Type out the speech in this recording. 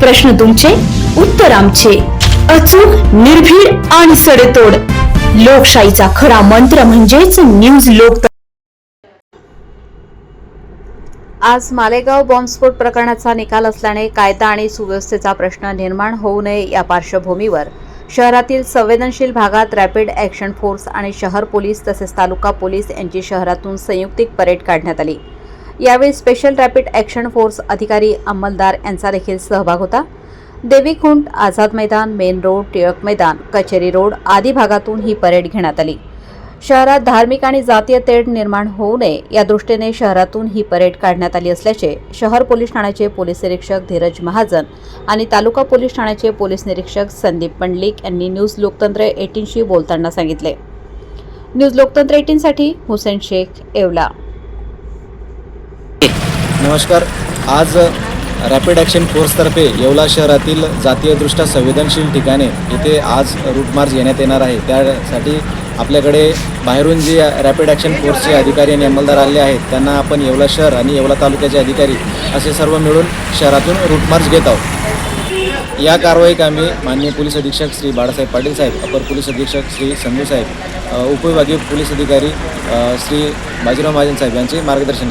प्रश्न तुमचे उत्तर आमचे. अचूक निर्भीड आणि सडेतोड. लोकशाहीचा खरा मंत्र म्हणजेच न्यूज लोक आज मालेगाव बॉम्बस्फोट प्रकरणाचा निकाल असल्याने कायदा आणि सुव्यवस्थेचा प्रश्न निर्माण होऊ नये या पार्श्वभूमीवर. शहरातील संवेदनशील भागात रॅपिड ॲक्शन फोर्स आणि शहर पोलीस तसेच तालुका पोलीस यांची शहरातून संयुक्तिक परेड काढण्यात आली. यावेळी स्पेशल रॅपिड ॲक्शन फोर्स अधिकारी अंमलदार यांचा देखील सहभाग होता. देवी खुंट आझाद मैदान मेन रोड टिळक मैदान कचेरी रोड आदी भागातून ही परेड घेण्यात आली. शहरात धार्मिक आणि जातीय तेढ निर्माण होऊ नये या दृष्टीने शहरातून ही परेड काढण्यात आली असल्याचे शहर पोलीस ठाण्याचे पोलीस निरीक्षक धीरज महाजन आणि तालुका पोलीस ठाण्याचे पोलीस निरीक्षक संदीप पंडलिक यांनी न्यूज लोकतंत्र एटीनशी बोलताना सांगितले. न्यूज लोकतंत्र एटीनसाठी हुसेन शेख येवला. नमस्कार. आज रॅपिड ॲक्शन फोर्सतर्फे येवला शहरातील जातीयदृष्ट्या संवेदनशील ठिकाणे येथे आज रूट मार्च घेण्यात येणार आहे. त्यासाठी आपल्याकडे बाहेरून जे रॅपिड ॲक्शन फोर्सचे अधिकारी आणि अंमलदार आले आहेत त्यांना आपण येवला शहर आणि येवला तालुक्याचे अधिकारी असे सर्व मिळून शहरातून रूट मार्च घेत आहोत. या कारवाई आम्ही माननीय पोलीस अधीक्षक श्री बाळासाहेब पाटील साहेब अपर पोलीस अधीक्षक श्री संधू साहेब उपविभागीय पोलीस अधिकारी श्री बाजीराव महाजन साहेब यांचे मार्गदर्शन